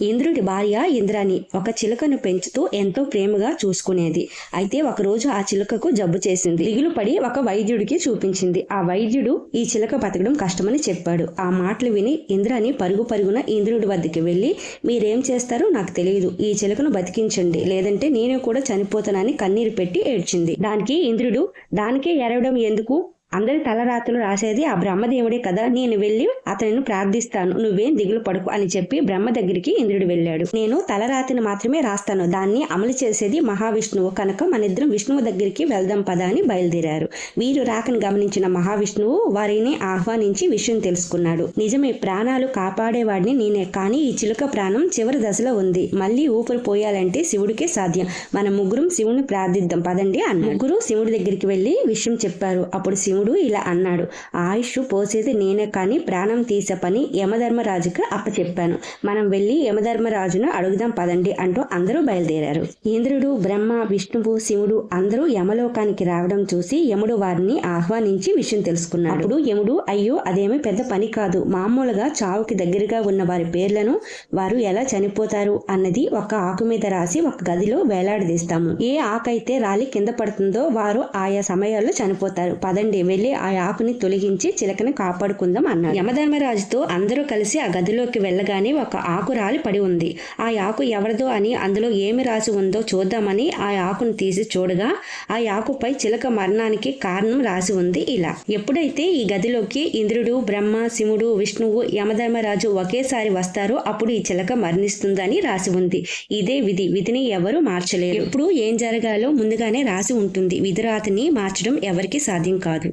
ఇంద్రుడి భార్య ఇంద్రాణి ఒక చిలుకను పెంచుతూ ఎంతో ప్రేమగా చూసుకునేది. అయితే ఒకరోజు ఆ చిలుకకు జబ్బు చేసింది. దిగులు పడి ఒక వైద్యుడికి చూపించింది. ఆ వైద్యుడు ఈ చిలుక బతకడం కష్టమని చెప్పాడు. ఆ మాటలు విని ఇంద్రాణి పరుగు పరుగున ఇంద్రుడి వద్దకు వెళ్ళి మీరేం చేస్తారో నాకు తెలియదు. ఈ చిలుకను బతికించండి. లేదంటే నేను కూడా చనిపోతానని కన్నీరు పెట్టి ఏడ్చింది. దానికి ఇంద్రుడు దానికే ఎరవడం ఎందుకు? అందరి తలరాత్రులు రాసేది ఆ బ్రహ్మదేవుడే కదా. నేను వెళ్ళి అతనిని ప్రార్థిస్తాను. నువ్వేం దిగులు పడుకు అని చెప్పి బ్రహ్మ దగ్గరికి ఇంద్రుడు వెళ్ళాడు. నేను తలరాతిని మాత్రమే రాస్తాను. దాన్ని అమలు చేసేది మహావిష్ణువు. కనుక మన ఇద్దరం విష్ణువు దగ్గరికి వెళ్దాం పదా అని బయలుదేరారు. వీరు రాకను గమనించిన మహావిష్ణువు వారిని ఆహ్వానించి విషయం తెలుసుకున్నాడు. నిజమే ప్రాణాలు కాపాడేవాడిని నేనే కానీ ఈ చిలుక ప్రాణం చివరి దశలో ఉంది. మళ్ళీ ఊపిరి పోయాలంటే శివుడికే సాధ్యం. మన ముగ్గురం శివుని ప్రార్థిద్దాం పదండి అన్న ముగ్గురు శివుడి దగ్గరికి వెళ్ళి విషయం చెప్పారు. అప్పుడు శివుడు ఇలా అన్నాడు. ఆయుష్ పోసేది నేనే కానీ ప్రాణం తీసే పని యమధర్మరాజుకి అప్పచెప్పాను. మనం వెళ్ళి యమధర్మరాజును అడుగుదాం పదండి అంటూ అందరూ బయలుదేరారు. ఇంద్రుడు బ్రహ్మ విష్ణువు శివుడు అందరూ యమలోకానికి రావడం చూసి యముడు వారిని ఆహ్వానించి విషయం తెలుసుకున్నాడు. అప్పుడు యముడు అయ్యో అదేమి పెద్ద పని కాదు. మామూలుగా చావుకి దగ్గరగా ఉన్న వారి పేర్లను వారు ఎలా చనిపోతారు అన్నది ఒక ఆకు మీద రాసి ఒక గదిలో వేలాడదీస్తాము. ఏ ఆకైతే రాలి కింద పడుతుందో వారు ఆయా సమయాల్లో చనిపోతారు. పదండి వెళ్ళి ఆ ఆకుని తొలగించి చిలకని కాపాడుకుందాం అన్నాడు. యమధర్మరాజుతో అందరూ కలిసి ఆ గదిలోకి వెళ్ళగానే ఒక ఆకు రాలి పడి ఉంది. ఆ ఆకు ఎవరిదో అని అందులో ఏమి రాసి ఉందో చూద్దామని ఆ ఆకును తీసి చూడగా ఆ ఆకుపై చిలక మరణానికి కారణం రాసి ఉంది ఇలా. ఎప్పుడైతే ఈ గదిలోకి ఇంద్రుడు బ్రహ్మ శివుడు విష్ణువు యమధర్మరాజు ఒకేసారి వస్తారో అప్పుడు ఈ చిలక మరణిస్తుందని రాసి ఉంది. ఇదే విధి. విధిని ఎవరు మార్చలేరు. ఎప్పుడు ఏం జరగాలో ముందుగానే రాసి ఉంటుంది. విధిరాతిని మార్చడం ఎవరికి సాధ్యం కాదు.